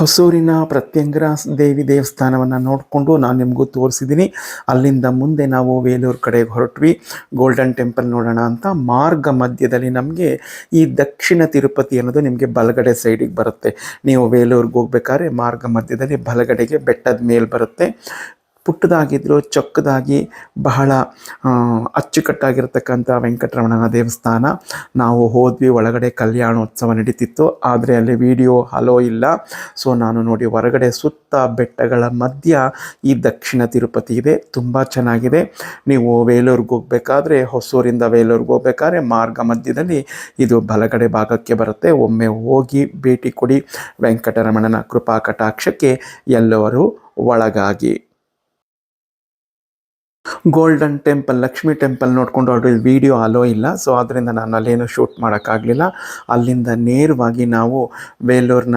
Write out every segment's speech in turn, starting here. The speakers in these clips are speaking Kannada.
ಹೊಸೂರಿನ ಪ್ರತ್ಯಂಗರ ದೇವಿ ದೇವಸ್ಥಾನವನ್ನು ನೋಡಿಕೊಂಡು ನಾನು ನಿಮಗೂ ತೋರಿಸಿದ್ದೀನಿ ಅಲ್ಲಿಂದ ಮುಂದೆ ನಾವು ವೇಲೂರು ಕಡೆಗೆ ಹೊರಟ್ವಿ. ಗೋಲ್ಡನ್ ಟೆಂಪಲ್ ನೋಡೋಣ ಅಂತ ಮಾರ್ಗ ಮಧ್ಯದಲ್ಲಿ ನಮಗೆ ಈ ದಕ್ಷಿಣ ತಿರುಪತಿ ಅನ್ನೋದು ನಿಮಗೆ ಬಲಗಡೆ ಸೈಡಿಗೆ ಬರುತ್ತೆ. ನೀವು ವೇಲೂರಿಗೆ ಹೋಗ್ಬೇಕಾದ್ರೆ ಮಾರ್ಗ ಮಧ್ಯದಲ್ಲಿ ಬಲಗಡೆಗೆ ಬೆಟ್ಟದ ಮೇಲೆ ಬರುತ್ತೆ. ಪುಟ್ಟದಾಗಿದ್ದರೂ ಚೊಕ್ಕದಾಗಿ ಬಹಳ ಅಚ್ಚುಕಟ್ಟಾಗಿರತಕ್ಕಂಥ ವೆಂಕಟರಮಣನ ದೇವಸ್ಥಾನ. ನಾವು ಹೋದ್ವಿ, ಒಳಗಡೆ ಕಲ್ಯಾಣೋತ್ಸವ ನಡೀತಿತ್ತು. ಆದರೆ ಅಲ್ಲಿ ವಿಡಿಯೋ ಹಲೋ ಇಲ್ಲ. ಸೊ, ನಾನು ನೋಡಿ ಹೊರಗಡೆ ಸುತ್ತ ಬೆಟ್ಟಗಳ ಮಧ್ಯ ಈ ದಕ್ಷಿಣ ತಿರುಪತಿ ಇದೆ. ತುಂಬ ಚೆನ್ನಾಗಿದೆ. ನೀವು ವೇಲೂರ್ಗೆ ಹೋಗ್ಬೇಕಾದ್ರೆ, ಹೊಸೂರಿಂದ ವೇಲೂರಿಗೆ ಹೋಗ್ಬೇಕಾದ್ರೆ ಮಾರ್ಗ ಮಧ್ಯದಲ್ಲಿ ಇದು ಬಲಗಡೆ ಭಾಗಕ್ಕೆ ಬರುತ್ತೆ. ಒಮ್ಮೆ ಹೋಗಿ ಭೇಟಿ ಕೊಡಿ. ವೆಂಕಟರಮಣನ ಕೃಪಾ ಕಟಾಕ್ಷಕ್ಕೆ ಎಲ್ಲರೂ ಒಳಗಾಗಿ. ಗೋಲ್ಡನ್ ಟೆಂಪಲ್ ಲಕ್ಷ್ಮಿ ಟೆಂಪಲ್ ನೋಡಿಕೊಂಡು ಅವ್ರ ವೀಡಿಯೋ ಅಲೋ ಇಲ್ಲ. ಸೊ ಅದರಿಂದ ನಾನು ಅಲ್ಲೇನು ಶೂಟ್ ಮಾಡೋಕ್ಕಾಗಲಿಲ್ಲ. ಅಲ್ಲಿಂದ ನೇರವಾಗಿ ನಾವು ಬೇಲೂರಿನ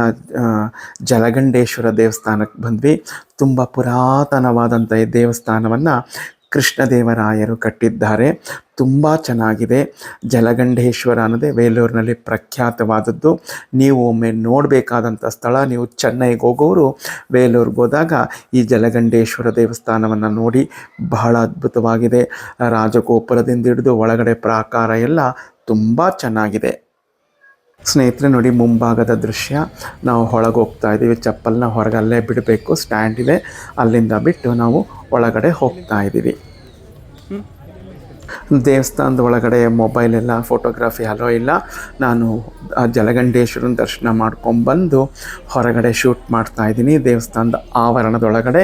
ಜಲಗಂಡೇಶ್ವರ ದೇವಸ್ಥಾನಕ್ಕೆ ಬಂದ್ವಿ. ತುಂಬ ಪುರಾತನವಾದಂಥ ಈ ದೇವಸ್ಥಾನವನ್ನು ಕೃಷ್ಣದೇವರಾಯರು ಕಟ್ಟಿದ್ದಾರೆ. ತುಂಬ ಚೆನ್ನಾಗಿದೆ. ಜಲಗಂಡೇಶ್ವರ ಅನ್ನೋದೇ ವೇಲೂರಿನಲ್ಲಿ ಪ್ರಖ್ಯಾತವಾದದ್ದು. ನೀವು ಒಮ್ಮೆ ನೋಡಬೇಕಾದಂಥ ಸ್ಥಳ, ನೀವು ಚೆನ್ನೈಗೆ ಹೋಗೋರು ವೇಲೂರಿಗೆ ಹೋದಾಗ ಈ ಜಲಗಂಡೇಶ್ವರ ದೇವಸ್ಥಾನವನ್ನು ನೋಡಿ ಬಹಳ ಅದ್ಭುತವಾಗಿದೆ. ರಾಜಗೋಪುರದಿಂದ ಹಿಡಿದು ಒಳಗಡೆ ಪ್ರಾಕಾರ ಎಲ್ಲ ತುಂಬ ಚೆನ್ನಾಗಿದೆ. ಸ್ನೇಹಿತರೆ, ನೋಡಿ ಮುಂಭಾಗದ ದೃಶ್ಯ. ನಾವು ಹೊರಗೆ ಹೋಗ್ತಾ ಇದ್ದೀವಿ. ಚಪ್ಪಲ್ನ ಹೊರಗೆ ಅಲ್ಲೇ ಬಿಡಬೇಕು. ಸ್ಟ್ಯಾಂಡ್ ಇದೆ. ಅಲ್ಲಿಂದ ಬಿಟ್ಟು ನಾವು ಒಳಗಡೆ ಹೋಗ್ತಾ ಇದ್ದೀವಿ. ದೇವಸ್ಥಾನದ ಒಳಗಡೆ ಮೊಬೈಲ್ ಎಲ್ಲ ಫೋಟೋಗ್ರಾಫಿ ಅಲೋ ಇಲ್ಲ. ನಾನು ಜಲಗಂಡೇಶ್ವರನ ದರ್ಶನ ಮಾಡ್ಕೊಂಬಂದು ಹೊರಗಡೆ ಶೂಟ್ ಮಾಡ್ತಾ ಇದ್ದೀನಿ. ದೇವಸ್ಥಾನದ ಆವರಣದೊಳಗಡೆ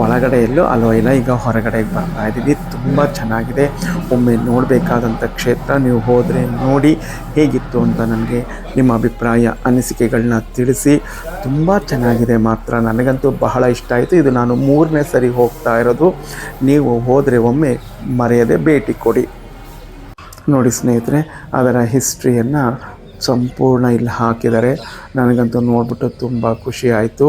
ಒಳಗಡೆ ಎಲ್ಲೂ ಅಲೋ ಇಲ್ಲ, ಈಗ ಹೊರಗಡೆಗೆ ಬರ್ತಾ ಇದ್ದೀವಿ. ತುಂಬ ಚೆನ್ನಾಗಿದೆ. ಒಮ್ಮೆ ನೋಡಬೇಕಾದಂಥ ಕ್ಷೇತ್ರ, ನೀವು ಹೋದರೆ ನೋಡಿ ಹೇಗಿತ್ತು ಅಂತ ನನಗೆ ನಿಮ್ಮ ಅಭಿಪ್ರಾಯ, ಅನಿಸಿಕೆಗಳನ್ನ ತಿಳಿಸಿ. ತುಂಬ ಚೆನ್ನಾಗಿದೆ ಮಾತ್ರ. ನನಗಂತೂ ಬಹಳ ಇಷ್ಟ ಆಯಿತು. ಇದು ನಾನು ಮೂರನೇ ಸರಿ ಹೋಗ್ತಾ ಇರೋದು. ನೀವು ಹೋದರೆ ಒಮ್ಮೆ ಮರೆಯದೆ ಭೇಟಿ ಕೊಡಿ. ನೋಡಿ ಸ್ನೇಹಿತರೆ, ಅದರ ಹಿಸ್ಟ್ರಿಯನ್ನು ಸಂಪೂರ್ಣ ಇಲ್ಲಿ ಹಾಕಿದ್ದಾರೆ. ನನಗಂತೂ ನೋಡ್ಬಿಟ್ಟು ತುಂಬ ಖುಷಿ ಆಯಿತು.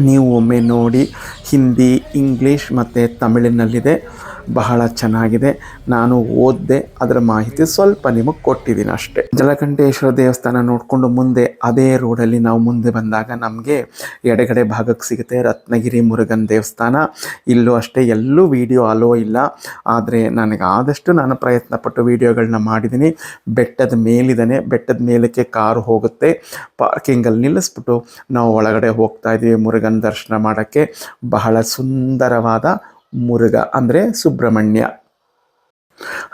ನೀವು ಒಮ್ಮೆ ನೋಡಿ, ಹಿಂದಿ ಇಂಗ್ಲೀಷ್ ಮತ್ತು ತಮಿಳಿನಲ್ಲಿದೆ. ಬಹಳ ಚೆನ್ನಾಗಿದೆ. ನಾನು ಓದಿದೆ, ಅದರ ಮಾಹಿತಿ ಸ್ವಲ್ಪ ನಿಮಗೆ ಕೊಟ್ಟಿದ್ದೀನಿ ಅಷ್ಟೇ. ಜಲಕಂಠೇಶ್ವರ ದೇವಸ್ಥಾನ ನೋಡಿಕೊಂಡು ಮುಂದೆ ಅದೇ ರೋಡಲ್ಲಿ ನಾವು ಮುಂದೆ ಬಂದಾಗ ನಮಗೆ ಎಡಗಡೆ ಭಾಗಕ್ಕೆ ಸಿಗುತ್ತೆ ರತ್ನಗಿರಿ ಮುರುಗನ್ ದೇವಸ್ಥಾನ. ಇಲ್ಲೂ ಅಷ್ಟೇ ಎಲ್ಲೂ ವೀಡಿಯೋ ಅಲೋ ಇಲ್ಲ. ಆದರೆ ನನಗೆ ಆದಷ್ಟು ನಾನು ಪ್ರಯತ್ನಪಟ್ಟು ವೀಡಿಯೋಗಳನ್ನ ಮಾಡಿದ್ದೀನಿ. ಬೆಟ್ಟದ ಮೇಲಿದ್ದಾನೆ. ಬೆಟ್ಟದ ಮೇಲಕ್ಕೆ ಕಾರು ಹೋಗುತ್ತೆ. ಪಾರ್ಕಿಂಗಲ್ಲಿ ನಿಲ್ಲಿಸ್ಬಿಟ್ಟು ನಾವು ಒಳಗಡೆ ಹೋಗ್ತಾ ಇದ್ದೀವಿ. ಮುರುಗನ್ ದರ್ಶನ ಮಾಡೋಕ್ಕೆ ಬಹಳ ಸುಂದರವಾದ ಮುರುಘ ಅಂದರೆ ಸುಬ್ರಹ್ಮಣ್ಯ.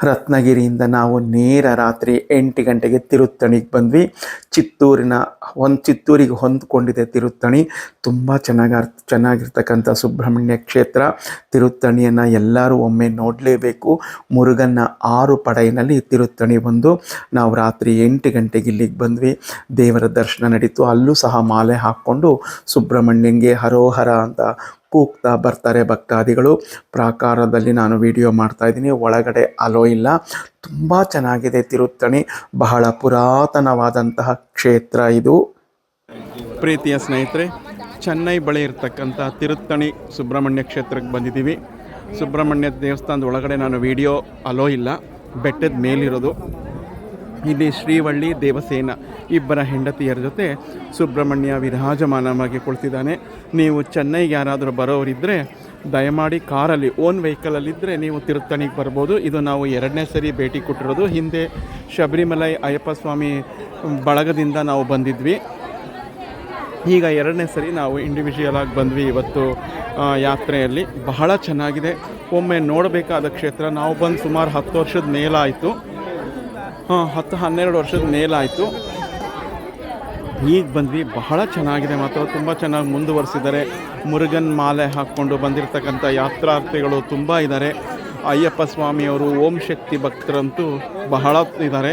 ರತ್ನಗಿರಿಯಿಂದ ನಾವು ನೇರ ರಾತ್ರಿ ಎಂಟು ಗಂಟೆಗೆ ತಿರುತ್ತಣಿಗೆ ಬಂದ್ವಿ. ಚಿತ್ತೂರಿನ ಒಂದು ಚಿತ್ತೂರಿಗೆ ಹೊಂದ್ಕೊಂಡಿದೆ ತಿರುತ್ತಣಿ. ತುಂಬ ಚೆನ್ನಾಗಿ ಅರ್ಥ ಚೆನ್ನಾಗಿರ್ತಕ್ಕಂಥ ಸುಬ್ರಹ್ಮಣ್ಯ ಕ್ಷೇತ್ರ. ತಿರುತ್ತಣಿಯನ್ನು ಎಲ್ಲರೂ ಒಮ್ಮೆ ನೋಡಲೇಬೇಕು. ಮುರುಗನ್ನ ಆರು ಪಡೆಯಲ್ಲಿ ತಿರುತ್ತಣಿ ಬಂದು ನಾವು ರಾತ್ರಿ ಎಂಟು ಗಂಟೆಗೆ ಇಲ್ಲಿಗೆ ಬಂದ್ವಿ. ದೇವರ ದರ್ಶನ ನಡೀತು. ಅಲ್ಲೂ ಸಹ ಮಾಲೆ ಹಾಕ್ಕೊಂಡು ಸುಬ್ರಹ್ಮಣ್ಯಂಗೆ ಹರೋಹರ ಅಂತ ಕೂಗ್ತಾ ಬರ್ತಾರೆ ಭಕ್ತಾದಿಗಳು. ಪ್ರಾಕಾರದಲ್ಲಿ ನಾನು ವಿಡಿಯೋ ಮಾಡ್ತಾ ಇದ್ದೀನಿ. ಒಳಗಡೆ ಅಲೋ ಇಲ್ಲ. ತುಂಬ ಚೆನ್ನಾಗಿದೆ ತಿರುತ್ತಣಿ. ಬಹಳ ಪುರಾತನವಾದಂತಹ ಕ್ಷೇತ್ರ ಇದು. ಪ್ರೀತಿಯ ಸ್ನೇಹಿತರೆ, ಚೆನ್ನೈ ಬಳಿ ಇರತಕ್ಕಂಥ ತಿರುತ್ತಣಿ ಸುಬ್ರಹ್ಮಣ್ಯ ಕ್ಷೇತ್ರಕ್ಕೆ ಬಂದಿದ್ದೀವಿ. ಸುಬ್ರಹ್ಮಣ್ಯ ದೇವಸ್ಥಾನದ ಒಳಗಡೆ ನಾನು ವಿಡಿಯೋ ಅಲೋ ಇಲ್ಲ. ಬೆಟ್ಟದ ಮೇಲಿರೋದು. ಇಲ್ಲಿ ಶ್ರೀವಳ್ಳಿ ದೇವಸೇನ ಇಬ್ಬರ ಹೆಂಡತಿಯರ ಜೊತೆ ಸುಬ್ರಹ್ಮಣ್ಯ ವಿರಾಜಮಾನವಾಗಿ ಕುಳಿತಿದ್ದಾನೆ ನೀವು ಚೆನ್ನೈಗೆ ಯಾರಾದರೂ ಬರೋರಿದ್ದರೆ ದಯಮಾಡಿ ಕಾರಲ್ಲಿ, ಓನ್ ವೆಹಿಕಲಲ್ಲಿದ್ದರೆ ನೀವು ತಿರುತ್ತಣಿಗೆ ಬರ್ಬೋದು. ಇದು ನಾವು ಎರಡನೇ ಸರಿ ಭೇಟಿ ಕೊಟ್ಟಿರೋದು. ಹಿಂದೆ ಶಬರಿಮಲೈ ಅಯ್ಯಪ್ಪ ಸ್ವಾಮಿ ಬಳಗದಿಂದ ನಾವು ಬಂದಿದ್ವಿ. ಈಗ ಎರಡನೇ ಸರಿ ನಾವು ಇಂಡಿವಿಜುವಲ್ ಆಗಿ ಬಂದ್ವಿ ಇವತ್ತು ಯಾತ್ರೆಯಲ್ಲಿ. ಬಹಳ ಚೆನ್ನಾಗಿದೆ. ಒಮ್ಮೆ ನೋಡಬೇಕಾದ ಕ್ಷೇತ್ರ, ನಾವು ಬಂದು ಸುಮಾರು ಹತ್ತು ವರ್ಷದ ಮೇಲಾಯಿತು. ಹತ್ತು ಹನ್ನೆರಡು ವರ್ಷದ ಮೇಲಾಯಿತು. ಈಗ ಬಂದ್ವಿ, ಬಹಳ ಚೆನ್ನಾಗಿದೆ ಮಾತ್ರ ತುಂಬ ಚೆನ್ನಾಗಿ ಮುಂದುವರಿಸಿದ್ದಾರೆ. ಮುರುಗನ್ ಮಾಲೆ ಹಾಕ್ಕೊಂಡು ಬಂದಿರತಕ್ಕಂಥ ಯಾತ್ರಾರ್ಥಿಗಳು ತುಂಬ ಇದ್ದಾರೆ. ಅಯ್ಯಪ್ಪ ಸ್ವಾಮಿಯವರು, ಓಂ ಶಕ್ತಿ ಭಕ್ತರಂತೂ ಬಹಳ ಇದ್ದಾರೆ.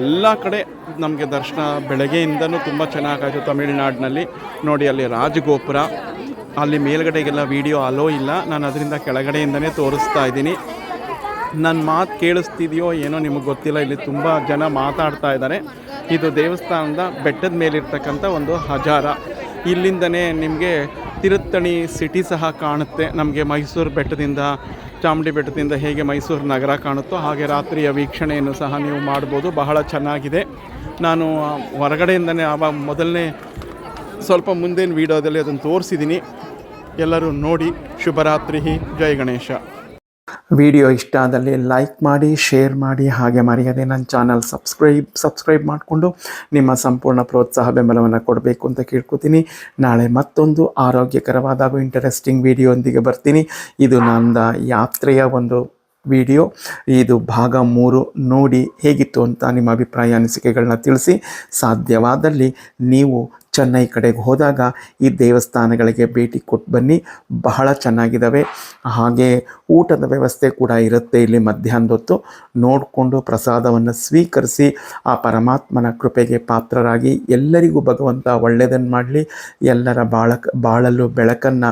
ಎಲ್ಲ ಕಡೆ ನಮಗೆ ದರ್ಶನ ಬೆಳಗ್ಗೆಯಿಂದನೂ ತುಂಬ ಚೆನ್ನಾಗಾಯಿತು ತಮಿಳುನಾಡಿನಲ್ಲಿ. ನೋಡಿ, ಅಲ್ಲಿ ರಾಜಗೋಪುರ. ಅಲ್ಲಿ ಮೇಲ್ಗಡೆಗೆಲ್ಲ ವಿಡಿಯೋ ಅಲೋ ಇಲ್ಲ. ನಾನು ಅದರಿಂದ ಕೆಳಗಡೆಯಿಂದನೇ ತೋರಿಸ್ತಾ ಇದ್ದೀನಿ. ನನ್ನ ಮಾತು ಕೇಳಿಸ್ತಿದೆಯೋ ಏನೋ ನಿಮಗೆ ಗೊತ್ತಿಲ್ಲ. ಇಲ್ಲಿ ತುಂಬ ಜನ ಮಾತಾಡ್ತಾ ಇದ್ದಾರೆ. ಇದು ದೇವಸ್ಥಾನದ ಬೆಟ್ಟದ ಮೇಲಿರ್ತಕ್ಕಂಥ ಒಂದು ಹಜಾರ. ಇಲ್ಲಿಂದನೇ ನಿಮಗೆ ತಿರುತ್ತಣಿ ಸಿಟಿ ಸಹ ಕಾಣುತ್ತೆ. ನಮಗೆ ಮೈಸೂರು ಬೆಟ್ಟದಿಂದ, ಚಾಮುಂಡಿ ಬೆಟ್ಟದಿಂದ ಹೇಗೆ ಮೈಸೂರು ನಗರ ಕಾಣುತ್ತೋ ಹಾಗೆ ರಾತ್ರಿಯ ವೀಕ್ಷಣೆಯನ್ನು ಸಹ ನೀವು ಮಾಡ್ಬೋದು. ಬಹಳ ಚೆನ್ನಾಗಿದೆ. ನಾನು ಹೊರಗಡೆಯಿಂದನೇ ಆವಾಗ ಮೊದಲನೇ ಸ್ವಲ್ಪ ಮುಂದಿನ ವೀಡಿಯೋದಲ್ಲಿ ಅದನ್ನು ತೋರಿಸಿದ್ದೀನಿ. ಎಲ್ಲರೂ ನೋಡಿ. ಶುಭರಾತ್ರಿ. ಜೈ ಗಣೇಶ. ವಿಡಿಯೋ ಇಷ್ಟ ಆದಲ್ಲಿ ಲೈಕ್ ಮಾಡಿ ಶೇರ್ ಮಾಡಿ, ಹಾಗೆ ಮರೆಯದೆ ನನ್ನ ಚಾನಲ್ ಸಬ್ಸ್ಕ್ರೈಬ್ ಸಬ್ಸ್ಕ್ರೈಬ್ ಮಾಡಿಕೊಂಡು ನಿಮ್ಮ ಸಂಪೂರ್ಣ ಪ್ರೋತ್ಸಾಹ ಬೆಂಬಲವನ್ನು ಕೊಡಬೇಕು ಅಂತ ಕೇಳ್ಕೊತೀನಿ. ನಾಳೆ ಮತ್ತೊಂದು ಆರೋಗ್ಯಕರವಾದ ಹಾಗೂ ಇಂಟರೆಸ್ಟಿಂಗ್ ವಿಡಿಯೋಂದಿಗೆ ಬರ್ತೀನಿ. ಇದು ನನ್ನ ಯಾತ್ರೆಯ ಒಂದು ವಿಡಿಯೋ. ಇದು ಭಾಗ ಮೂರು. ನೋಡಿ ಹೇಗಿತ್ತು ಅಂತ ನಿಮ್ಮ ಅಭಿಪ್ರಾಯ, ಅನಿಸಿಕೆಗಳನ್ನ ತಿಳಿಸಿ. ಸಾಧ್ಯವಾದಲ್ಲಿ ನೀವು ಚೆನ್ನೈ ಕಡೆಗೆ ಹೋದಾಗ ಈ ದೇವಸ್ಥಾನಗಳಿಗೆ ಭೇಟಿ ಕೊಟ್ಟು ಬನ್ನಿ. ಬಹಳ ಚೆನ್ನಾಗಿದ್ದಾವೆ. ಹಾಗೆ ಊಟದ ವ್ಯವಸ್ಥೆ ಕೂಡ ಇರುತ್ತೆ ಇಲ್ಲಿ ಮಧ್ಯಾಹ್ನದ ಹೊತ್ತು ನೋಡಿಕೊಂಡು ಪ್ರಸಾದವನ್ನು ಸ್ವೀಕರಿಸಿ ಆ ಪರಮಾತ್ಮನ ಕೃಪೆಗೆ ಪಾತ್ರರಾಗಿ ಎಲ್ಲರಿಗೂ ಭಗವಂತ ಒಳ್ಳೆಯದನ್ನು ಮಾಡಲಿ. ಎಲ್ಲರ ಬಾಳಕ್, ಬಾಳಲು ಬೆಳಕನ್ನು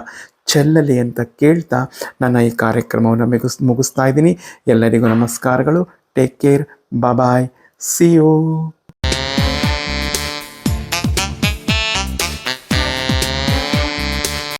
ಚೆಲ್ಲಲಿ ಅಂತ ಕೇಳ್ತಾ ನನ್ನ ಈ ಕಾರ್ಯಕ್ರಮವನ್ನು ಮುಗಿಸ್ ಮುಗಿಸ್ತಾ ಇದ್ದೀನಿ. ಎಲ್ಲರಿಗೂ ನಮಸ್ಕಾರಗಳು. Take care bye see you